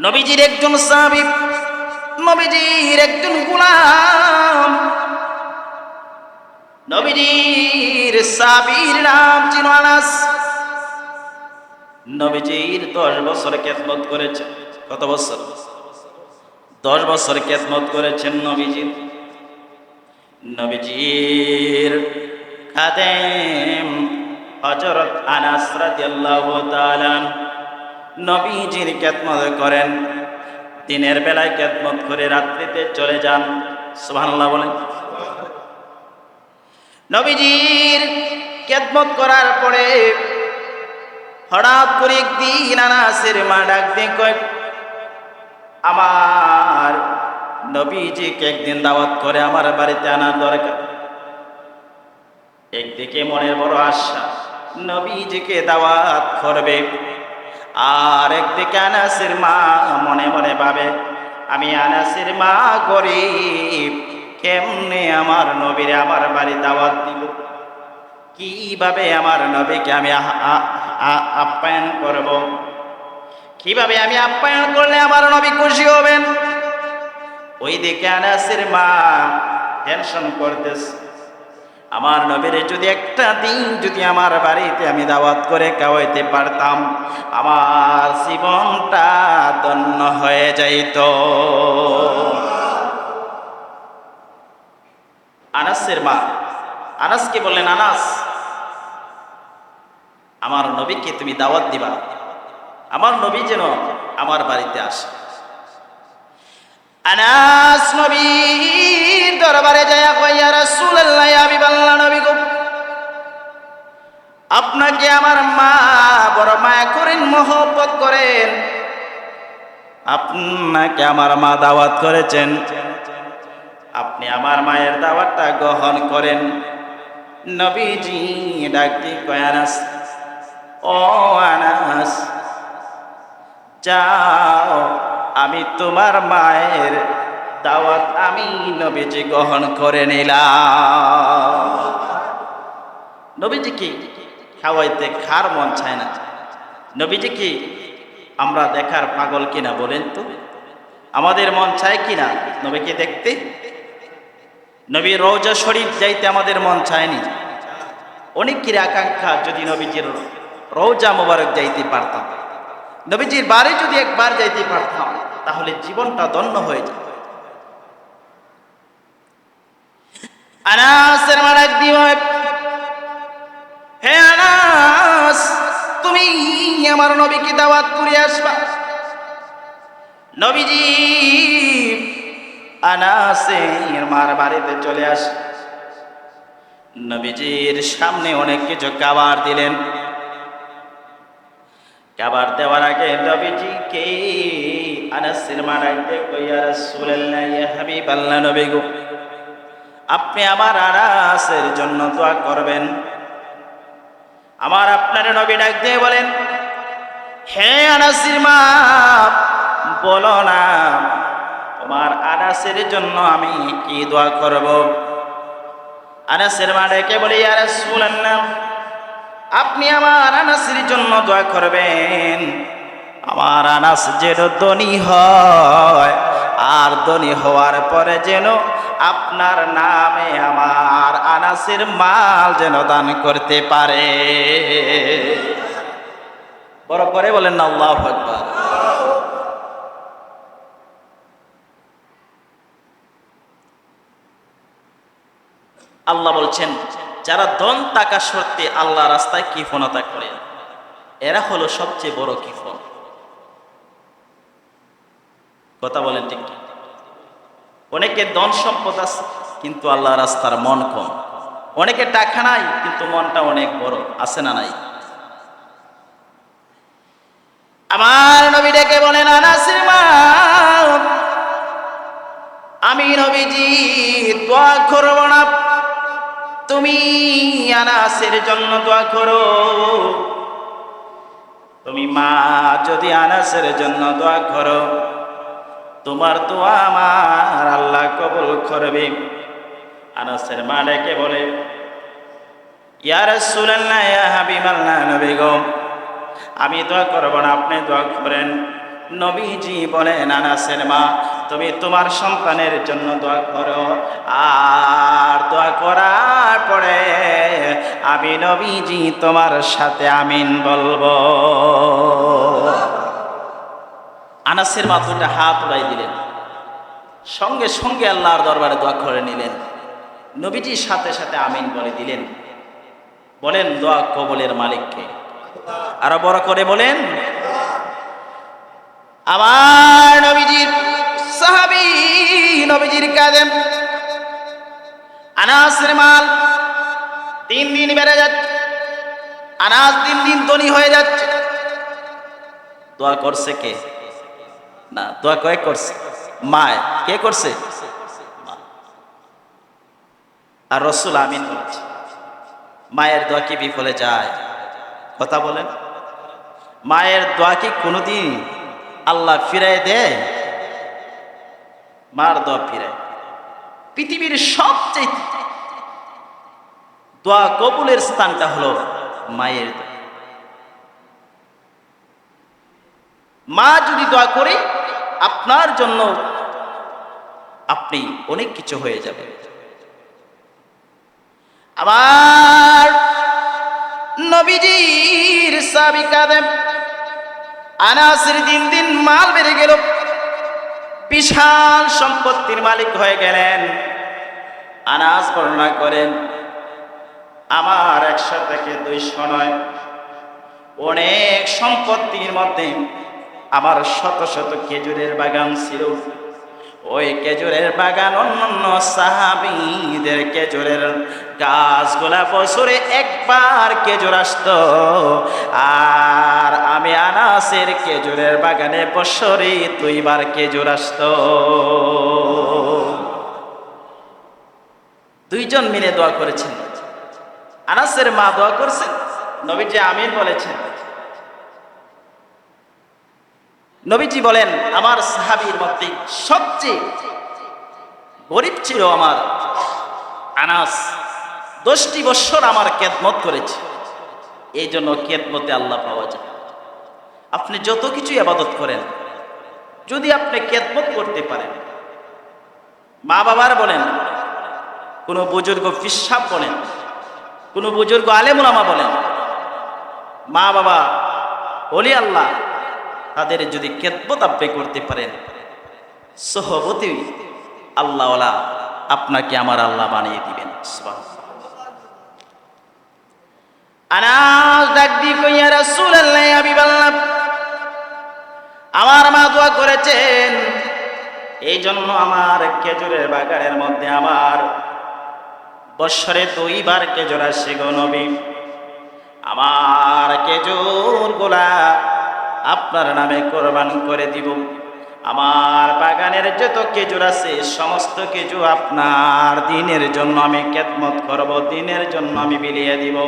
নবীজির একজন সাহাবী, নবীজির একজন গোলাম। নবীজির সাবির নাম ছিল নবীজির দশ বছর কেতমত করেছেন কত বছর? দশ বছর কেতমত করেছেন নবীজির নবীজির খাদেম হজরত আনাস রাদিয়াল্লাহু তাআলা নবীজির কেতমত করেন। দিনের বেলায় কেতমত করে রাত্রিতে চলে যান। সুবহানাল্লাহ বলেন। নবীজির কেতমত করার পরে হঠাৎ করে একদিন আনাসের মা ডাক দিয়ে কয়, আমার নবীজিকে একদিন দাওয়াত করে আমার বাড়িতে আনার দরকার। একদিকে মনের বড় আশা, নবীজিকে দাওয়াত করবে। আর একদিকে আনাসের মা মনে মনে ভাবে, আমি আনাসের মা গরিব, কেমনে আমার নবীরে আমার বাড়ি দাওয়াত দিব? কীভাবে আমার নবীকে আমি আপ্যায়ন করব? কীভাবে আমি আপ্যায়ন করলে আমার নবী খুশি হবেন? ওই দিকে আনাসের মা টেনশন করতেছে। আমার নবীর যদি একটা দিন যদি আমার বাড়িতে আমি দাওয়াত করে খাওয়াইতে পারতাম, আমার জীবনটা ধন্য হয়ে যাইত। আনাসের মা, আনাসকে বললেন, আনাস, আমার নবীকে তুমি দাওয়াত দিবা। আমার নবী যেন আমার বাড়িতে আসে। আনাস নবীর দরবারে যায় কইয়া রাসূলুল্লাহ হাবিবাল্লাহ নবী গো আপনাকে আমার মা বড় মায়া করেন, মহব্বত করেন। আপনাকে আমার মা দাওয়াত করেছেন। আপনি আমার মায়ের দাওয়াতটা গ্রহণ করেন। নবীজি ডাকতে কয়, আনাস, ও আনাস, যাও, আমি তোমার মায়ের দাওয়াত আমি নবীজি গ্রহণ করে নিলাম। নবীজি কি খাওয়াইতে খার মন চায় না? নবীজি কি আমরা দেখার পাগল কিনা বলেন তো? আমাদের মন চায় কিনা? নবীকে দেখতে? নবী রৌজা শরীফ যাইতে আমাদের মন চায়নি। অনেকের আকাঙ্ক্ষা যদি নবীজির রৌজা মোবারক যাইতে পারতাম। নবীজির বাড়ি যদি একবার যাইতে পারতাম, তাহলে জীবনটা দন্য হয়ে যেত। আনাসের মারাক দিয়ে হে আনাস, তুমি আমার নবীকে দাওয়াত করে আসবা। নবীজি, আনাসের মার বাড়িতে চলে আস। নবীজির সামনে অনেক কিছু খাবার দিলেন। খাবার দেওয়ার আগে নবীজি কে আনাসের মা ডাকতে কইয়া রাসূলুল্লাহ, ইয়া হাবিবাল্লাহ নবী গো। আপনি আমার আনাসের জন্য দোয়া করবেন। আমার আপনার নবী ডাক দিয়ে বলেন, হে আনাসির মা, বলো না, তোমার আনাসের জন্য আমি কি দোয়া করব? আনাসের মা ডেকে বলি আর না আপনি আমার আনাসের জন্য দোয়া করবেন। আমার আনাস যেন ধনী হয়, আর ধনী হওয়ার পরে যেন আপনার নামে আমার আনাসের মাল যেন দান করতে পারে। বড় করে বলেন না, আল্লাহ আকবার। আল্লাহ বলছেন, যারা দন টাকা সত্যি আল্লাহ রাস্তায় কিফনতা করে, এরা হলো সবচেয়ে বড় কিফন। কথা বলেন ঠিক কি? অনেকে ধন সম্পদ আছে, কিন্তু আল্লাহ রাস্তার মন কম। অনেকে টাকা নাই, কিন্তু মনটা অনেক বড়, আছে না নাই? আমার নবী ডেকে বলেন আমি নবীজি, দোয়া করব না। তুমি আনাসের জন্য দোয়া করো। তুমি মা যদি আনাসের জন্য দোয়া করো তোমার দোয়া আমার আল্লাহ কবুল করবে। আনাসের মা ডেকে বলে, ইয়া রাসূলুল্লাহ, ইয়া হাবিবাল্লাহ আমি দোয়া করব না, আপনি দোয়া করেন। নবীজি বলেন, আনাসের মা, তুমি তোমার সন্তানের জন্য দোয়া করো। আর দোয়া করার পরে আমি নবীজি তোমার সাথে আমিন বলব। আনাসের মা হাত উড়াই দিলেন। সঙ্গে সঙ্গে আল্লাহর দরবারে দোয়া করে নিলেন। নবীজির সাথে সাথে আমিন বলে দিলেন। বলেন, দোয়া কবলের মালিককে। আরও বড় করে বলেন, আমার নবীজির সাহাবি, নবীজির কাদেম, আনাসের মাল তিন দিন বেড়ে যাচ্ছে, আনাস দিন দিন ধনী হয়ে যাচ্ছে। দোয়া করছে কে? না, দোয়া কয়ে করছে? মায়, কে করছে? আর রসুল আমিন বলছে, মায়ের দোয়া কি বিফলে যায়? কথা বলেন। মায়ের দোয়া কি কোনোদিন আল্লাহ ফিরাই দেয়? মার দোয়া ফিরায়। পৃথিবীর সবচেয়ে দোয়া কবুলের স্থানটা হলো মায়ের দোয়া। মা যদি দোয়া করে আপনার জন্য আপনি অনেক কিছু হয়ে যাবে। আবার নবীজির সাবিকাদেম আনাসের দিন দিন মাল বেড়ে গেল, বিশাল সম্পত্তির মালিক হয়ে গেলেন। আনাস বর্ণনা করেন, আমার একশো থেকে দুইশো নয়। অনেক সম্পত্তির মধ্যে আমার শত শত খেজুরের বাগান ছিল। ওই খেজুরের বাগান অন্যান্য সাহাবিদের খেজুরের গাছগুলা বছরে একবার খেজুর আসত। আর আমি আনাসের খেজুরের বাগানে বছরে দুইবার খেজুর আসত। দুইজন মিলে দোয়া করেছেন। আনাসের মা দোয়া করছেন, নবীজি আমির বলেছেন। নবীজি বলেন, আমার সাহাবির মধ্যে সবচেয়ে গরিব ছিল আমার আনাস। দশটি বৎসর আমার কেদমত করেছে। এই জন্য কেদমতে আল্লাহ পাওয়া যায়। আপনি যত কিছু আবাদত করেন, যদি আপনি কেদমত করতে পারেন মা বাবার বলেন, কোনো বুজুর্গ ফিসাব বলেন, কোনো বুজুর্গ আলেমুলামা বলেন মা বাবা বলি আল্লাহ তাদের যদি কেতবত করতে পারেন, সহবতী আল্লাহওয়ালা আপনাকে আমার আল্লাহ বানিয়ে দিবেন। হাবিবাল্লাহ আমার মা দোয়া করেছেন এই জন্য আমার খেজুরের বাগানের মধ্যে আমার বৎসরে দুইবার খেজুর আসে নবী। আমার খেজুর গোলা আপনার নামে কোরবান করে দিব। আমার বাগানের যত কেজুর আছে, সমস্ত কিছু আপনার দিনের জন্য আমি কেতমত করব, দিনের জন্য আমি বিলিয়ে দিব।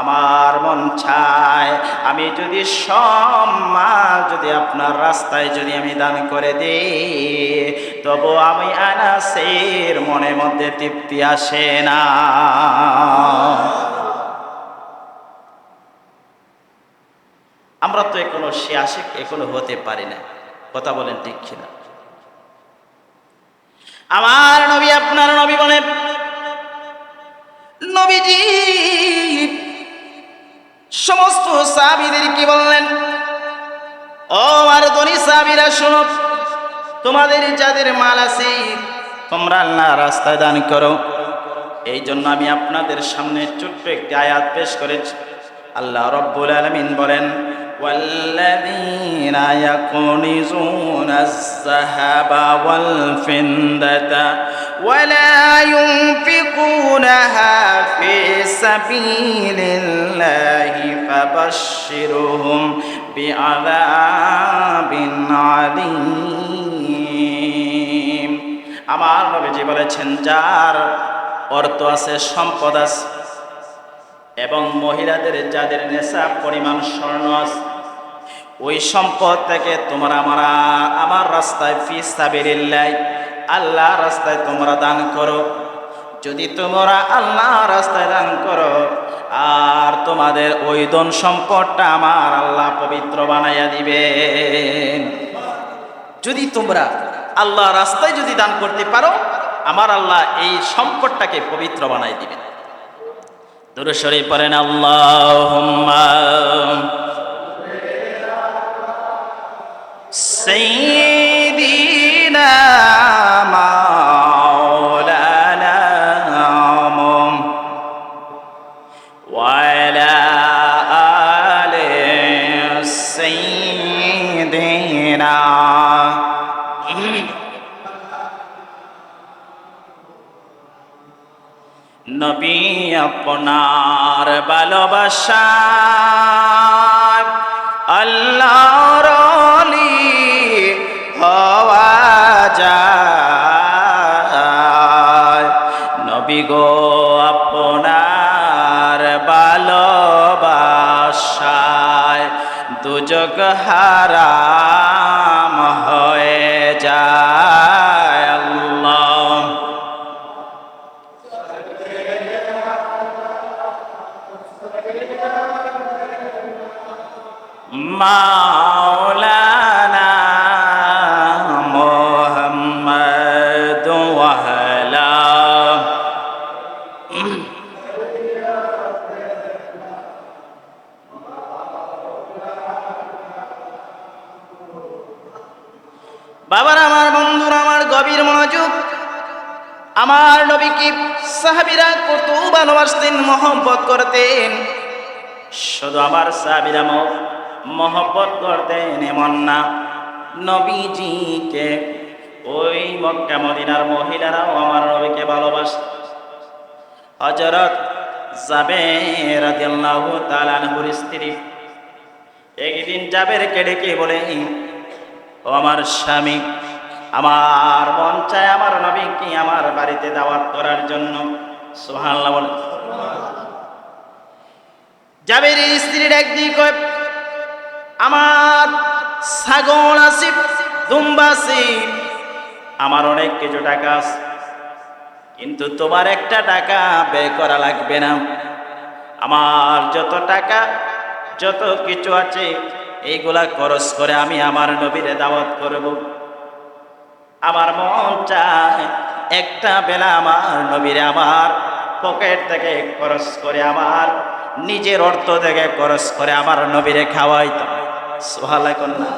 আমার মন চায় আমি যদি সম্মান যদি আপনার রাস্তায় যদি আমি দান করে দিই, তবু আমি আনাসের মনের মধ্যে তৃপ্তি আসে না। আমরা তো এখনও সে আশিক এখনও হতে পারি না কথা বলেন ঠিক কিনা? আমার নবী, আপনার নবী বলেন নবীজি, সমস্ত সাহাবিদের কি বললেন? ও আর ধনী সাহাবিরা, শোনো, তোমাদের যাদের মাল আছে, তোমরা আল্লাহ রাস্তায় দান করো। এই জন্য আমি আপনাদের সামনে ছোট্ট একটি আয়াত পেশ করেছি। আল্লাহ রব্বুল আলমিন বলেন والذين يكنزون الذهب والفضة ولا ينفقونها في سبيل الله فبشرهم بعذاب عليم আমার নবীজি বলেছেন যার অর্থ আছে সম্পদ আছে এবং মহিলাদের যাদের নেশা পরিমাণ স্বর্ণ আছে ওই সম্পদ থেকে তোমরা আমরা আমার রাস্তায় ফি সাবিরিল্লাই আল্লাহ রাস্তায় তোমরা দান করো। যদি তোমরা আল্লাহ রাস্তায় দান করো, আর তোমাদের ওই ধন সম্পদটা আমার আল্লাহ পবিত্র বানাইয়া দিবেন। যদি তোমরা আল্লাহ রাস্তায় যদি দান করতে পারো, আমার আল্লাহ এই সম্পদটাকে পবিত্র বানাই দিবেন। দুরুশরী পড়েন আল্লাহ سيدنا مولانا وعلى آل سيدنا নবী আপনার ভালোবাসা আল্লাহর যায় সাহাবিরা কত ভালোবাসতেন মহব্বত করতেন। শুধু আমার সাহাবিরা মহব্বত করতেন এমন না। নবীজিকে ওই মক্কা মদিনার মহিলারাও আমার নবীকে ভালোবাসত। হজরত জাবের তাআলা আনহুর স্ত্রী একদিন জাবেরকে ডেকে বলে, ও আমার স্বামী আমার মন চায় আমার নবীকে আমার বাড়িতে দাওয়াত করার জন্য। সুবহানাল্লাহ বলে জাবের স্ত্রীর একদিন কয়, আমার ছাগল আছে, দুম্বা আমার অনেক কিছু টাকা আছে, কিন্তু তোমার একটা টাকা ব্যয় করা লাগবে না। আমার যত টাকা, যত কিছু আছে এইগুলা খরচ করে আমি আমার নবীরে দাওয়াত করব। আমার মন চায় একটা বেলা আমার নবীরে আমার পকেট থেকে খরচ করে আমার, নিজের অর্থ থেকে খরচ করে আমার নবীরে খাওয়াইতো। সোহালা কন্যা।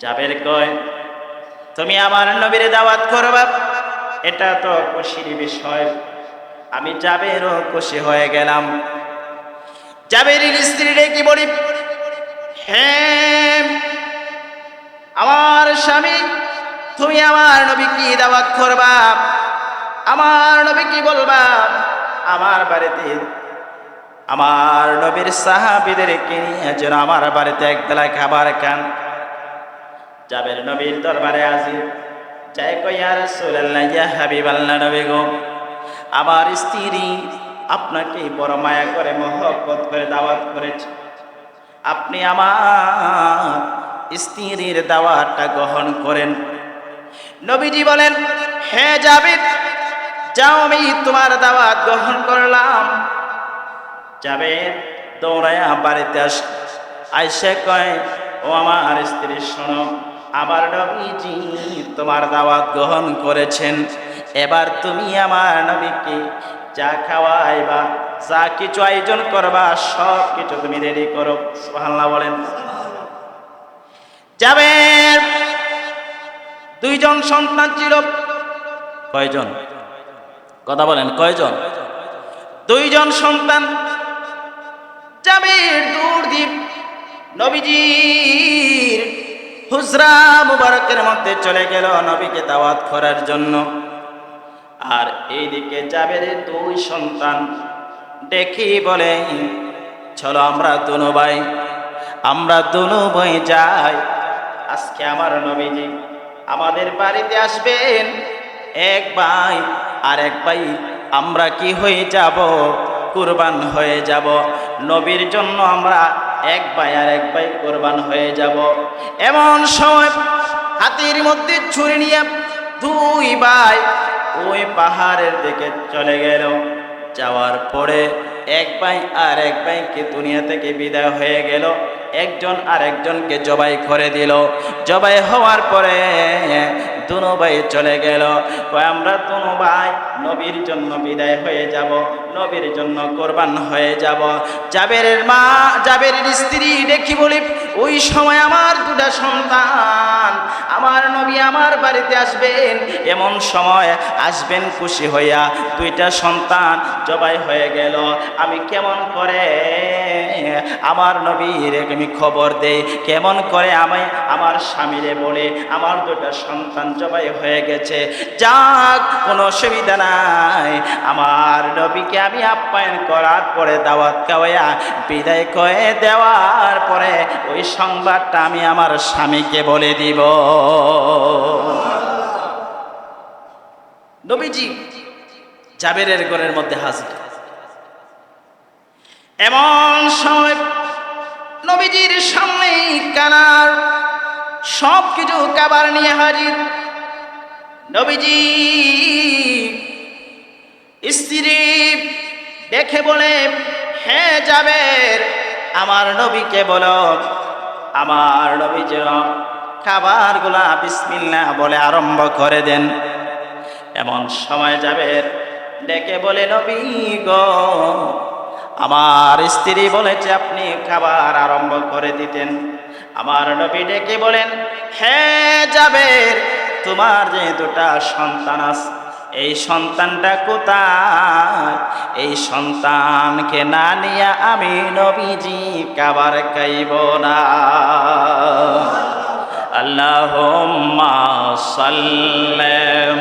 যাবের কয়, তুমি আমার নবীরে দাওয়াত করবা এটা তো খুশির বিষয়। আমি যাবেরও খুশি হয়ে গেলাম। জাবেরির স্ত্রী রে কি বলি হ্যাঁ আমার স্বামী, তুমি আমার নবী কি দাওয়াত করবা। আমার নবী কি বলবা, আমার বাড়িতে, আমার নবীর সাহাবিদেরকে নিয়ে যেন আমার বাড়িতে একবেলা খাবার খান। যাবের নবীর দরবারে আসি যাই কইয়া রাসূলুল্লাহ, ইয়া হাবিবাল্লাহ নবী গো, আমার স্ত্রী আপনাকে বড় মায়া করে, মহব্বত করে, দাওয়াত করেছে। আপনি আমার স্ত্রীর দাওয়াতটা গ্রহণ করেন। নবীজি বলেন, হে যাবে যাও আমি তোমার দাওয়াত গ্রহণ করলাম। যাবে দৌড়াইয়া বাড়িতে আস। আইসে কয়, ও আমার স্ত্রী, শোনো, আমার নবীজি তোমার দাওয়াত গ্রহণ করেছেন। এবার তুমি আমার নবীকে যা খাওয়াইবা, যা কিছু আয়োজন করবা সব কিছু তুমি রেডি করো। সুবহানাল্লাহ বলেন। যাবে দুইজন সন্তান ছিল। কয়জন? কথা বলেন কয়জন? দুইজন সন্তান। জাবির দূর দ্বীপ নবীজির হুজরা মুবারকের মধ্যে চলে গেল নবীকে দাওয়াত করার জন্য। আর এইদিকে জাবের দুই সন্তান দেখি বলে চলো আমরা দুনো ভাই আমরা দুনো ভাই যাই। আজকে আমার নবীজি আমাদের বাড়িতে আসবেন। এক ভাই আর এক ভাই, আমরা কি হয়ে যাব? কুরবান হয়ে যাব। নবীর জন্য আমরা এক ভাই আর এক ভাই কোরবান হয়ে যাব। এমন সময় হাতির মধ্যে ছুরি নিয়ে দুই ভাই ওই পাহাড়ের দিকে চলে গেল। যাওয়ার পরে এক ভাই আর এক ভাইকে দুনিয়া থেকে বিদায় হয়ে গেল। একজন আর একজনকে জবাই করে দিল। জবাই হওয়ার পরে দুনো ভাই চলে গেল। আমরা দুনো ভাই, নবীর জন্য বিদায় হয়ে যাব, নবীর জন্য কোরবান হয়ে যাব। জাবেরের মা, জাবেরের স্ত্রী দেখি বলি, ওই সময় আমার দুটা সন্তান, আমার নবী আমার বাড়িতে আসবেন। এমন সময় আসবেন খুশি হইয়া দুইটা সন্তান জবাই হয়ে গেল। আমি কেমন করে আমার নবীর আমি খবর দেই। কেমন করে আমি আমার স্বামীরে বলে, আমার দুটা সন্তান জবাই হয়ে গেছে। যাক, কোনো অসুবিধা নাই। আমার নবীকে আমি আপ্যায়ন করার পরে, দাওয়াত খাওয়াইয়া বিদায় করে দেওয়ার পরে, ওই সংবাদটা আমি আমার স্বামীকে বলে দিব। নবীজি, জাবেরের ঘরের মধ্যে হাজির। এমন সময় নবীজির সামনে কানার সব কিছু কাবার নিয়ে হাজির। নবীজি স্ত্রী দেখে বলে হ্যাঁ যাবের আমার নবীকে বলো, আমার নবী যেন খাবারগুলা বিসমিল্লা বলে আরম্ভ করে দেন। এমন সময় যাবে ডেকে বলে, নবী গো আমার স্ত্রী বলেছে, আপনি খাবার আরম্ভ করে দিতেন। আমার নবী ডেকে বলেন হ্যাঁ যাবে তোমার যে দুটা সন্তান আছে, এই সন্তানটা কোথায়? এই সন্তানকে না নিয়ে আমি নবীজি কাবার খাইব না। আল্লাহ সাল্লাম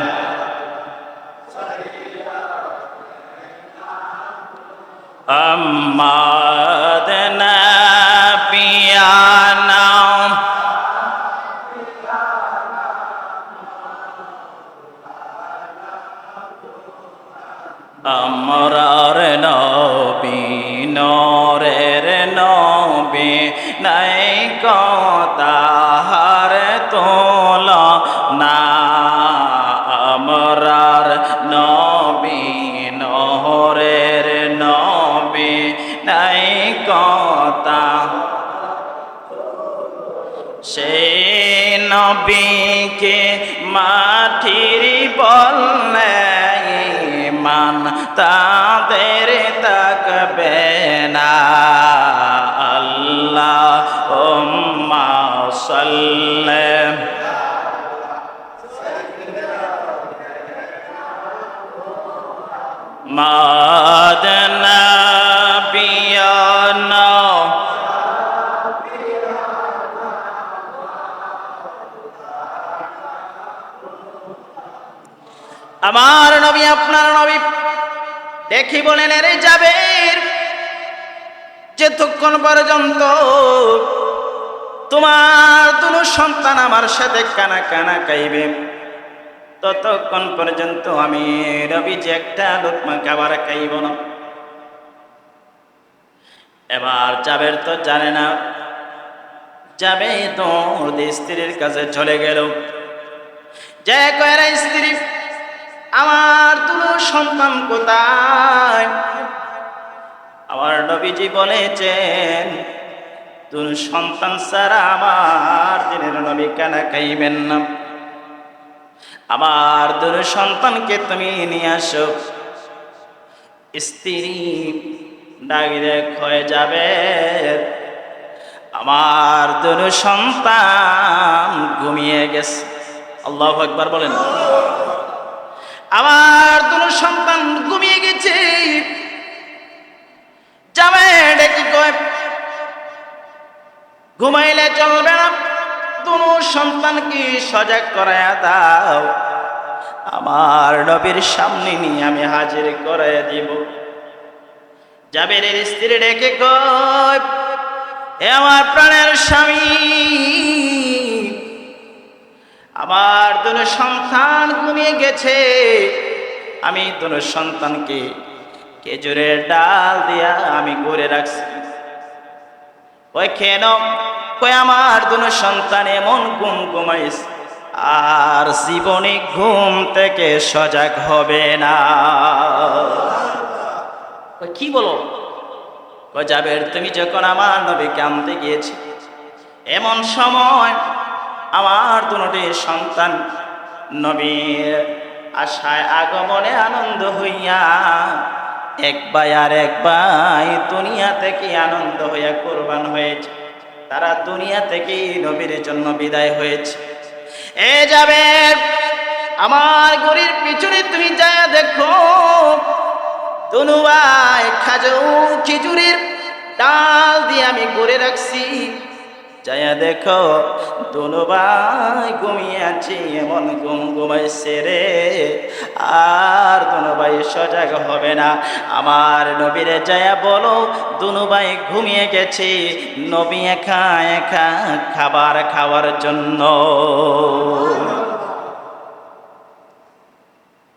أماد نبينا নবীকে মাটির বললে মান তাদের তাকবে না। আল্লাহ ওম্মা সাল্লাম মাদনা আমার নবী, আপনার নবী, দেখি বলেন এরে যাবে। যেতক্ষণ পর্যন্ত তোমার দুনো সন্তান আমার সাথে কানা কানা খাইবে ততক্ষণ পর্যন্ত আমি রবি যে একটা লোকমা খাবার খাইব না। এবার যাবের তো জানে না, যাবে তো স্ত্রীর কাছে চলে গেল। যে কয়রা স্ত্রী আমার দুটো সন্তান আমার নবীজি বলেছেন তোর সন্তান ছাড়া আমার দিনের নবী কেন খাইবেন না? আমার দুর সন্তানকে তুমি নিয়ে আসো। স্ত্রী ডাকিরে ক্ষয়ে যাবে। আমার দুর সন্তান ঘুমিয়ে গেছে। আল্লাহ একবার বলেন। আমার দুটো সন্তান ঘুমিয়ে গেছে। ডেকে কয়, ঘুমাইলে চলবে না দুটো সন্তানকে সজাগ করায়া দাও। আমার নবীর সামনে নিয়ে আমি হাজির করাইয়া দিব। জাবের স্ত্রী ডেকে কয় আমার প্রাণের স্বামী আমার দুনো সন্তান ঘুমিয়ে গেছে। আমি দুনো সন্তানকে খেজুরের ডাল দিয়া আমি গড়ে রাখছি। ওই কেন কই আমার দুনো সন্তান এমন ঘুম ঘুমাইস আর জীবনে ঘুম থেকে সজাগ হবে না। কি বলো? জাবের, তুমি যখন আমার নবীকে আনতে গিয়েছি এমন সময় আমার দুটি সন্তান। নবীর আশায়, আগমনে আনন্দ হইয়া এক ভাই আর এক ভাই দুনিয়া থেকে আনন্দ হইয়া কোরবান হয়েছে। তারা দুনিয়া থেকে নবীর জন্য বিদায় হয়েছে। এ যাবে, আমার গরির পিছনে তুমি যা দেখো। তনুবাই খাজু খিচুড়ির ডাল দিয়ে আমি করে রাখছি। যাইয়া দেখো দনুবাই ঘুমিয়ে আছে, এমন ঘুম ঘুমাইছে রে। আর দনুবাই সজাগ হবে না। আমার নবীরে যায়া বলো দনুবাই ঘুমিয়ে গেছি। নবী একা একা খাবার খাওয়ার জন্য।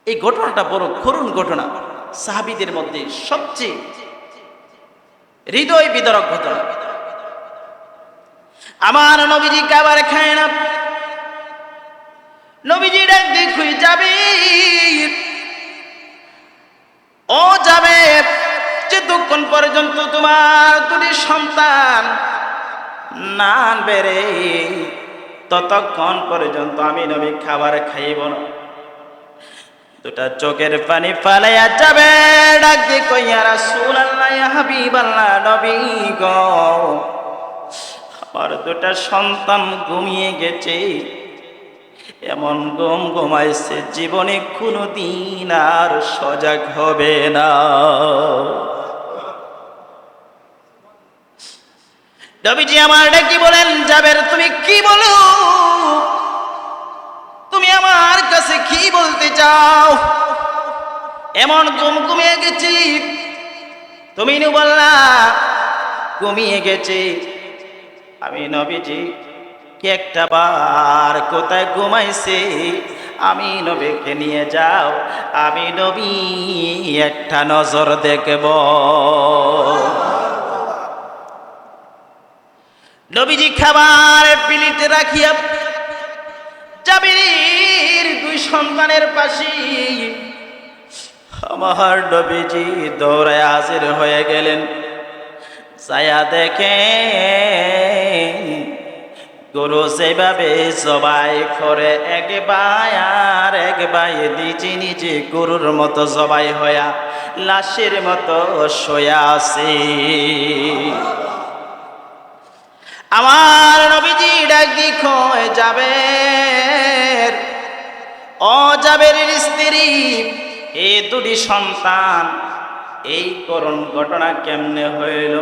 এই ঘটনাটা বড় করুণ ঘটনা। সাহাবিদের মধ্যে সবচেয়ে হৃদয় বিদরক ঘটনা। আমার নবীজি খাবার খায় না। নবীজি ডাক দেখুই যাবে? ও যাবে যতক্ষণ পর্যন্ত তোমার দুটি সন্তান না বেড়ে ততক্ষণ পর্যন্ত আমি নবী খাবার খাইব না। দুটা চোখের পানি ফালাইয়া যাবে, ডাক দিয়ে কইয়া রাসূল আল্লাহ হাবিব আল্লাহ নবী গো। আমার দুটা সন্তান ঘুমিয়ে গেছে। এমন গম ঘুমাইছে, জীবনে কোনো দিন আর সজাগ হবে না। নবীজি আমার ডাকি বলেন যাবের তুমি কি বলো? তুমি আমার কাছে কি বলতে চাও? এমন ঘুম ঘুমিয়ে গেছি। তুমি বললা ঘুমিয়ে গেছি। আমি নবীজি একটা বার কোথায় ঘুমাইছি? আমি নবীকে নিয়ে যাও, আমি নবী একটা নজর দেখব। নবীজি খাবার পিলিতে রাখিয়া জাবির দুই সন্তানের পাশে আমার নবীজি দৌড়ায় হাজির হয়ে গেলেন। ছায়া দেখে গরু যেভাবে জবাই করে, এক বাই আর এক বাই নিজে নিজে গরুর মতো জবাই হইয়া, লাশের মতো শোয়া আছে। আমার নবীজি ডাক দিখো যাবে ও যাবের স্ত্রী এই দুটি সন্তান, এই করুণ ঘটনা কেমনে হইল?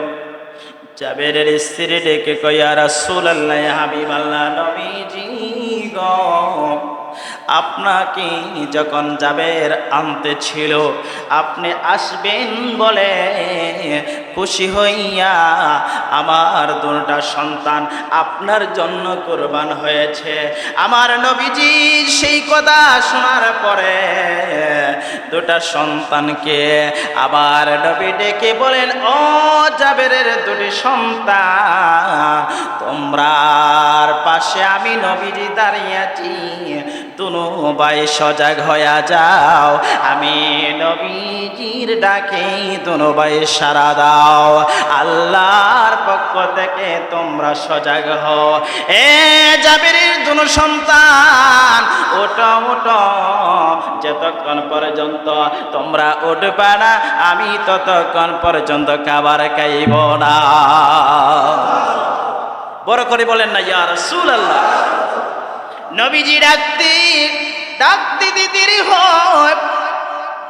জাবের স্ত্রী ডেকে কয়ারা রাসূল আল্লাহ হাবিব আল্লাহ নবীজি গো। আপনাকে যখন জাবের আনতে ছিল, আপনি আসবেন বলে খুশি হইয়া আমার দুটা সন্তান আপনার জন্য কোরবান হয়েছে। আমার নবীজি সেই কথা শোনার পরে দুটা সন্তানকে আবার নবী ডেকে বলেন, ও জাবেরের দুটি সন্তান, তোমরার পাশে আমি নবীজি দাঁড়িয়ে আছি। তুনু বাই সজাগ হইয়া যাও। আমি নবীজির ডাকে তুনু বাই সারা দাও। আল্লাহর পক্ষ থেকে তোমরা সজাগ হও। এ জাবিরের দুনু সন্তান ওটো ওটো যতক্ষণ পর্যন্ত তোমরা উঠবে না, আমি ততক্ষণ পর্যন্ত খাবার খাইব না। বড় করে বলেন না, ইয়া রাসূল আল্লাহ নবীজি ডাকতে ডাকতে দিদির হয়।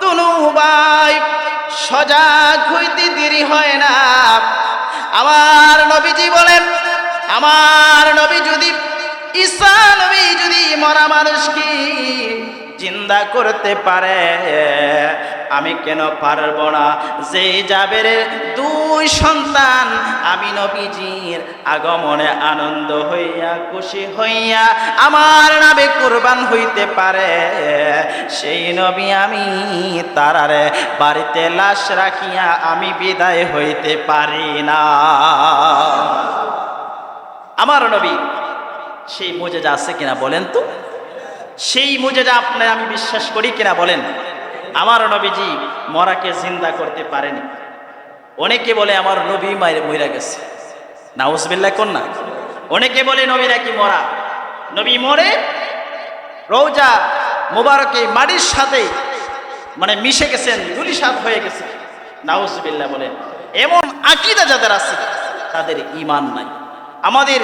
তুনু ভাই সজাগ হইতে দেরি হয় না। আমার নবীজি বলেন, আমার নবী যদি ঈশা নবী যদি মরা মানুষ কি জিন্দা করতে পারে আমি কেন পারব না? যে যাবের দুই সন্তান, আমি নবীজির আগমনে আনন্দ হইয়া, খুশি হইয়া আমার নামে কোরবান হইতে পারে। সেই নবী আমি তারারে বাড়িতে লাশ রাখিয়া আমি বিদায় হইতে পারি না। আমার নবী, সেই মজেজা আছে কিনা বলেন তো? সেই মজেজা আপনার আমি বিশ্বাস করি কিনা বলেন? আমার নবীজি মরাকে জিন্দা করতে পারেনি। অনেকে বলে আমার নবী মায়ের মইরা গেছে। নাউজবিল্লাহ কোন না অনেকে বলে নবী নাকি মরা। নবী মরে, রৌজা মোবারকে মাটির সাথে মানে মিশে গেছেন দুলিশাত হয়ে গেছে নাউজবিল্লাহ বলেন, এমন আকিদা যাদের আছে, তাদের ইমান নাই। আমাদের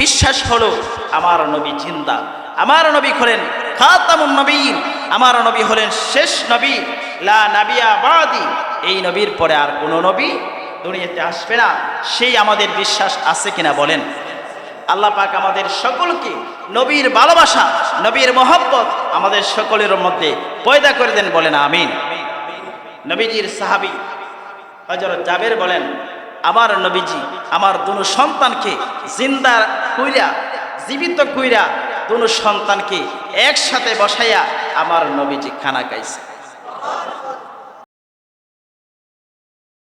বিশ্বাস হলো, আমার নবী জিন্দা। আমার নবী হলেন খাতামুন নবীন। আমার নবী হলেন শেষ নবী, লা নাবিয়া বাদি। এই নবীর পরে আর কোনো নবী দুনিয়াতে আসবে না। সেই আমাদের বিশ্বাস আছে কিনা বলেন। আল্লাহ পাক আমাদের সকলকে নবীর ভালোবাসা, নবীর মহব্বত আমাদের সকলের মধ্যে পয়দা করে দেন বলেন, আমিন। নবীজির সাহাবি হজরত জাবের বলেন, আমার নবীজি, আমার দুনো সন্তানকে জিন্দা কইরা, জীবিত কইরা দুনো সন্তানকে একসাথে বসাইয়া আমার নবীজি খানা খাইছে।